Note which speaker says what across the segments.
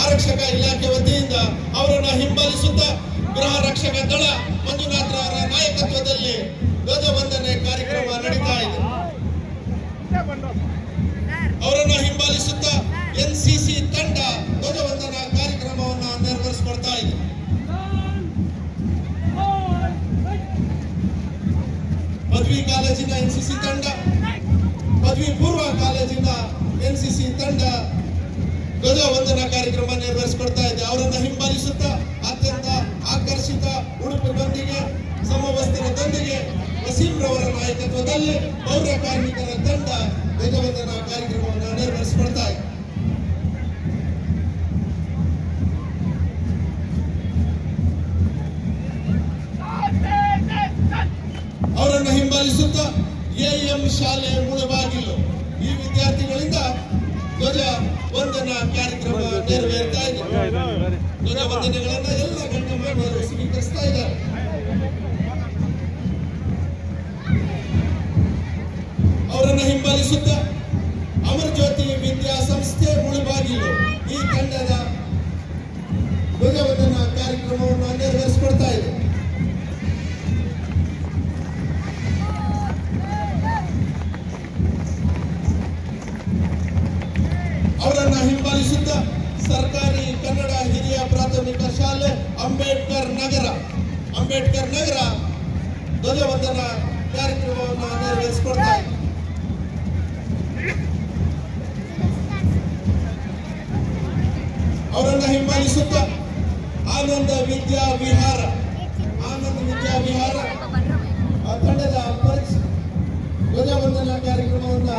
Speaker 1: ಆರಕ್ಷಕ ಇಲಾಖೆ ವತಿಯಿಂದ ಅವರನ್ನು ಹಿಂಬಾಲಿಸುತ್ತಾ ಗೃಹ ರಕ್ಷಕ ದಳ ಮಂಜುನಾಥ್ರವರ ನಾಯಕತ್ವದಲ್ಲಿ ಧ್ವಜವಂದನೆ ಕಾರ್ಯಕ್ರಮ ನಡೀತಾ ಇದೆ. ಅವರನ್ನ ಹಿಂಬಾಲಿಸುತ್ತಾ ಎನ್ಸಿಸಿ ತಂಡ ಧ್ವಜವಂದನಾ ಕಾರ್ಯಕ್ರಮವನ್ನು ನೆರವೇರಿಸಿಕೊಡ್ತಾ ಇದೆ. ಪದವಿ ಕಾಲೇಜಿನ ಎನ್ಸಿಸಿ ತಂಡ, ಪದವಿ ಪೂರ್ವ ಕಾಲೇಜಿನ ಎನ್ಸಿಸಿ ತಂಡ ಧ್ವಜವಂದನಾ ಕಾರ್ಯಕ್ರಮ ನೆರವೇರಿಸಿಕೊಡ್ತಾ ಇದೆ. ಅವರನ್ನ ಹಿಂಬಾಲಿಸುತ್ತಾ, ಅತ್ಯಂತ ಆಕರ್ಷಿತ ಉಡುಪಿನೊಂದಿಗೆ ಸಮವಸ್ತ್ರದೊಂದಿಗೆ ವಸೀಂ ರವರ ನಾಯಕತ್ವದಲ್ಲಿ ಪೌರ ಕಾರ್ಮಿಕರ ತಂಡ ಧ್ವಜವಂದನಾ ಕಾರ್ಯಕ್ರಮವನ್ನು ನೆರವೇರಿಸಿಕೊಡ್ತಾ ಇದೆ. ಅವರನ್ನು ಹಿಂಬಾಲಿಸುತ್ತಾ ಎಎಂ ಶಾಲೆ ಮುಳಬಾಗಿಲು. ಧ್ವಜ ಎಲ್ಲ ಗಣ್ಯ ಗಣ್ಯಮಾನ್ಯರು ಸ್ವೀಕರಿಸ್ತಾ ಇದ್ದಾರೆ. ಅವರನ್ನು ಹಿಂಬಾಲಿಸುತ್ತಾ ಅಮರ್ ಜ್ಯೋತಿ ವಿದ್ಯಾಸಂಸ್ಥೆ ಮುಳುಬಾಗಿಲು ಈ ತಂಡದ ಧ್ವಜವಂದನ ಕಾರ್ಯಕ್ರಮವನ್ನು ಅಂಬೇಡ್ಕರ್ ನಗರ ಅಂಬೇಡ್ಕರ್ ನಗರ ಧ್ವಜವಂದನ ಕಾರ್ಯಕ್ರಮವನ್ನು ನೆರವೇರಿಸಿಕೊಡ್ತಾ ಇದೆ. ಅವರನ್ನ ಹಿಂಬಾಲಿಸುತ್ತ ಆನಂದ ವಿದ್ಯಾ ವಿಹಾರ, ಆನಂದ ವಿದ್ಯಾ ವಿಹಾರ ತಂಡದ ಧ್ವಜವಂದನಾ ಕಾರ್ಯಕ್ರಮವನ್ನು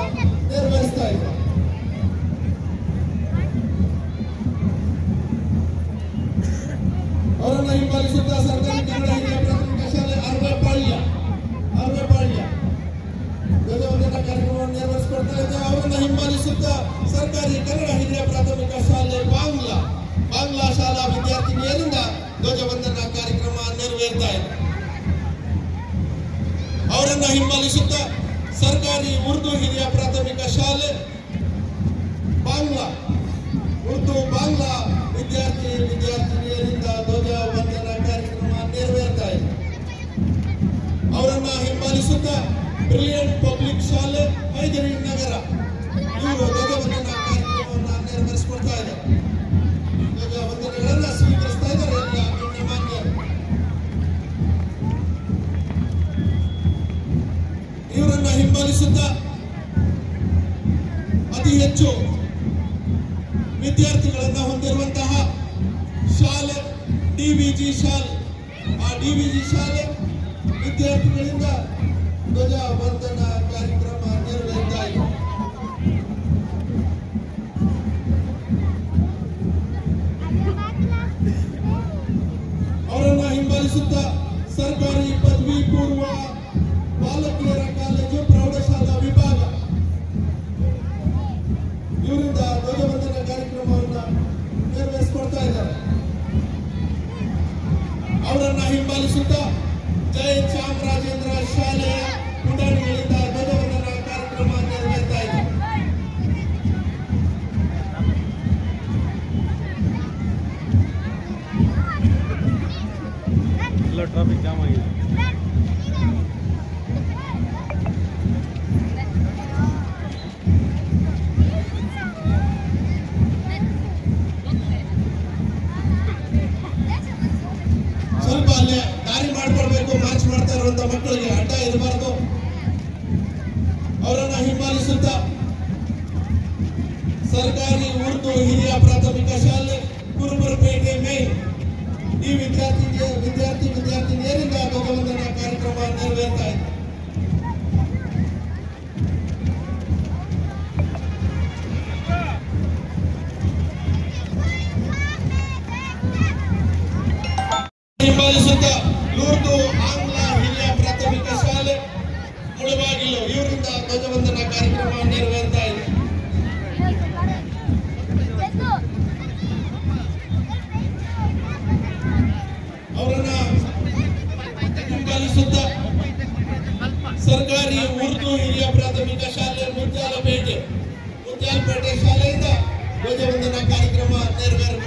Speaker 1: ಹಿಂಬಾಲಿಸುತ್ತಾ ಸರ್ಕಾರಿ ಕನ್ನಡ ಹಿರಿಯ ಪ್ರಾಥಮಿಕ ಶಾಲೆ ಬಾಂಗ್ಲಾ. ಬಾಂಗ್ಲಾ ಶಾಲಾ ವಿದ್ಯಾರ್ಥಿನಿಯರಿಂದ ಧ್ವಜವಂದನಾ ಕಾರ್ಯಕ್ರಮ ನೆರವೇರ್ತಾ ಇದೆ. ಅವರನ್ನ ಹಿಂಬಾಲಿಸುತ್ತಾ ಸರ್ಕಾರಿ ಉರ್ದು ಹಿರಿಯ ಪ್ರಾಥಮಿಕ ಶಾಲೆ ಬಾಂಗ್ಲಾ. ಉರ್ದು ಬಾಂಗ್ಲಾ. ಹಿಂಬಾಲಿಸುತ್ತಾ ಅತಿ ಹೆಚ್ಚು ವಿದ್ಯಾರ್ಥಿಗಳನ್ನ ಹೊಂದಿರುವಂತಹ ಶಾಲೆ, ಡಿವಿಜಿ ಶಾಲೆ. ಆ ಡಿವಿಜಿ ಶಾಲೆ ವಿದ್ಯಾರ್ಥಿಗಳಿಂದ ಧ್ವಜ ವಂದನಾ ಕಾರ್ಯಕ್ರಮ ಇವರಿಂದ ಧ್ವಜವಂದನ ಕಾರ್ಯಕ್ರಮವನ್ನು ನೆರವೇರಿಸಿಕೊಡ್ತಾ ಇದ್ದಾರೆ ಅವರನ್ನ ಹಿಂಬಾಲಿಸುತ್ತಾ ಜಯ ಚಾಮರಾಜೇಂದ್ರ ಶಾಲೆಯ ಪುಟಾಣಿಗಳಿಂದ ಧ್ವಜವಂದನ ಕಾರ್ಯಕ್ರಮ ನೆರವೇರ್ತಾ ಇದೆ
Speaker 2: ಎಲ್ಲ ಟ್ರಾಫಿಕ್ ಜಾಮ್ ಆಗಿದೆ
Speaker 1: ಮಾರ್ಚ್ ಮಾಡ್ತಾ ಇರುವಂತ ಮಕ್ಕಳಿಗೆ ಅಡ್ಡ ಇರಬಾರದು. ಅವರನ್ನ ಹಿಂಬಾಲಿಸುತ್ತಾ ಸರ್ಕಾರಿ ಉರ್ದು ಹಿರಿಯ ಪ್ರಾಥಮಿಕ ಶಾಲೆ ಕುರುಬರಪೇಟೆ ಮೇ. ಈ ವಿದ್ಯಾರ್ಥಿ ವಿದ್ಯಾರ್ಥಿ ವಿದ್ಯಾರ್ಥಿನಿಯರಿಂದ ಧ್ವಜವಂದನಾ ಕಾರ್ಯಕ್ರಮ ನೆರವೇರ್ತಾ ಇದೆ. ಮುತ್ಯಾಲಪೇಟೆ ಮುತ್ಯಾಲಪೇಟೆ ಶಾಲೆಯಿಂದ ಧ್ವಜವಂದನಾ ಕಾರ್ಯಕ್ರಮ ನೆರವೇರ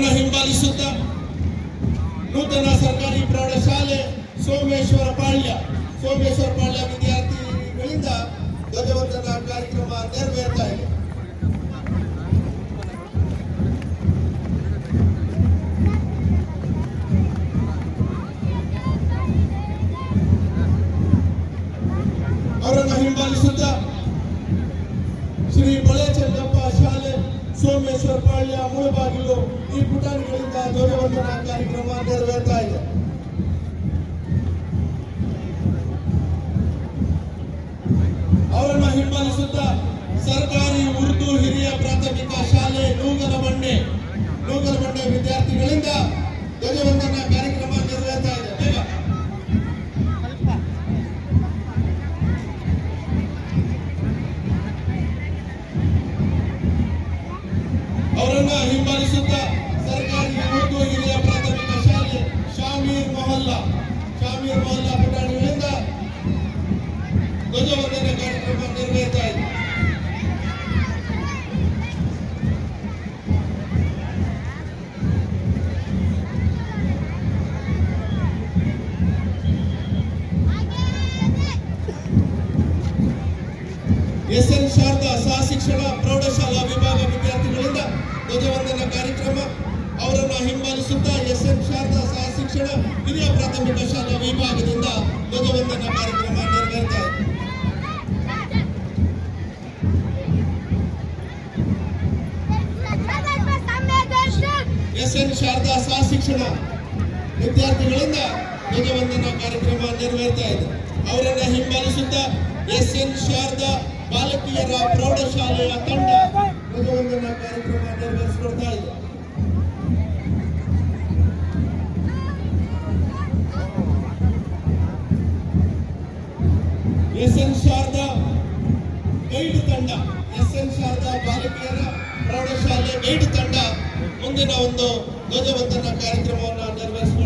Speaker 1: ಅವರನ್ನ ಹಿಂಬಾಲಿಸುತ್ತಾ ನೂತನ ಸರ್ಕಾರಿ ಪ್ರೌಢಶಾಲೆ ಸೋಮೇಶ್ವರ ಪಾಳ್ಯ. ಸೋಮೇಶ್ವರ ಪಾಳ್ಯ ವಿದ್ಯಾರ್ಥಿಗಳಿಂದ ಧ್ವಜವಂದನಾ ಕಾರ್ಯಕ್ರಮ ನೆರವೇರ್ತಾ ಇದೆ. ಧ್ವಜವಂದನಾ ಕಾರ್ಯಕ್ರಮ ನೆರವೇರ್ತಾ ಇದೆ ಅವರನ್ನು ಹಿಂಬಾಲಿಸುತ್ತಾ ಸರ್ಕಾರಿ ಉರ್ದು ಹಿರಿಯ ಪ್ರಾಥಮಿಕ ಶಾಲೆ ನೂಗಲಮಂಡೆ ನೂಗಲಮಂಡೆ ವಿದ್ಯಾರ್ಥಿಗಳಿಂದ ಧ್ವಜವಂದನಾ ಶಾಲಾ ವಿಭಾಗದಿಂದ ಧ್ವಜವಂದನ ಕಾರ್ಯಕ್ರಮ ನೆರವೇರ್ತಾ ಇದೆ ಎಸ್ ಎನ್ ಶಾರದಾ ಸಹ ಶಿಕ್ಷಣ ವಿದ್ಯಾರ್ಥಿಗಳಿಂದ ಧ್ವಜವಂದನ ಕಾರ್ಯಕ್ರಮ ನೆರವೇರ್ತಾ ಇದೆ. ಅವರನ್ನ ಹಿಂಬಾಲಿಸುತ್ತಾ ಎಸ್ ಎನ್ ಶಾರದಾ ಬಾಲಕಿಯರ ಪ್ರೌಢಶಾಲೆಯ ತಂಡ ಧ್ವಜವಂದನ ಕಾರ್ಯಕ್ರಮ ನೆರವೇರಿಸಿಕೊಡ್ತಾ ಇದೆ. ಎಸ್ ಎನ್ ಶಾರದಾ ಗೈಡ್ ತಂಡ. ಎಸ್ ಎನ್ ಶಾರದಾ ಬಾಲಕಿಯರ ಪ್ರೌಢಶಾಲೆ ಗೈಡ್ ತಂಡ ಮುಂದಿನ ಒಂದು ಧ್ವಜವಂದನ ಕಾರ್ಯಕ್ರಮವನ್ನು ನೆರವೇರಿಸಿಕೊಳ್ತಾ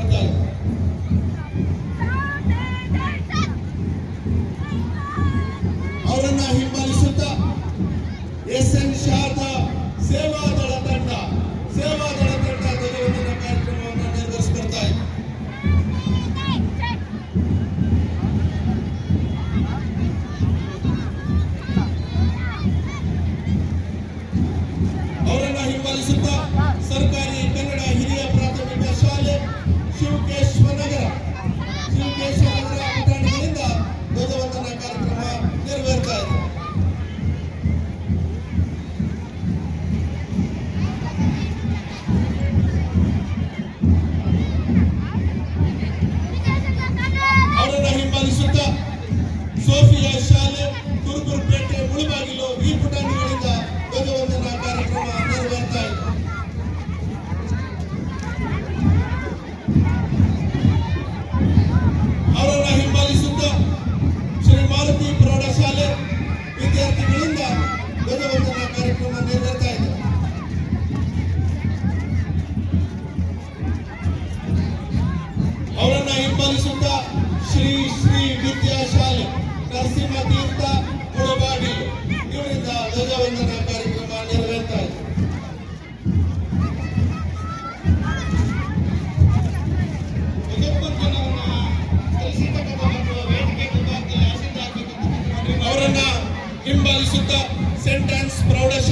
Speaker 1: ಸೋಫಿಯಾ ಶಾಲೆ ಕುರುಗುರುಪೇಟೆ ಮುಳುಬಾಗಿಲು ಈ ಪುಟಾಣಿಗಳಿಂದ ಧ್ವಜವಂದನಾ ಕಾರ್ಯಕ್ರಮ ನೆರವೇರ್ತಾ ಇದೆ ಅವರನ್ನ ಹಿಂಬಾಲಿಸುತ್ತಾ ಶ್ರೀ ಮಾರುತಿ ಪ್ರೌಢಶಾಲೆ ವಿದ್ಯಾರ್ಥಿಗಳಿಂದ ಧ್ವಜವಂದನಾ ಹಿಂಬಾಲಿಸುತ್ತಾ ಸೆಂಟ್ ಆನ್ಸ್ ಪ್ರೌಢಶಾಲೆ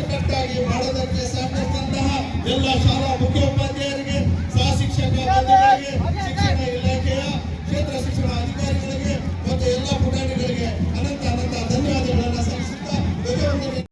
Speaker 1: ಅಚ್ಚುಕಟ್ಟಾಗಿ ಮಾಡೋದಕ್ಕೆ ಸಹಕರಿಸಿದಂತಹ ಎಲ್ಲ ಶಾಲಾ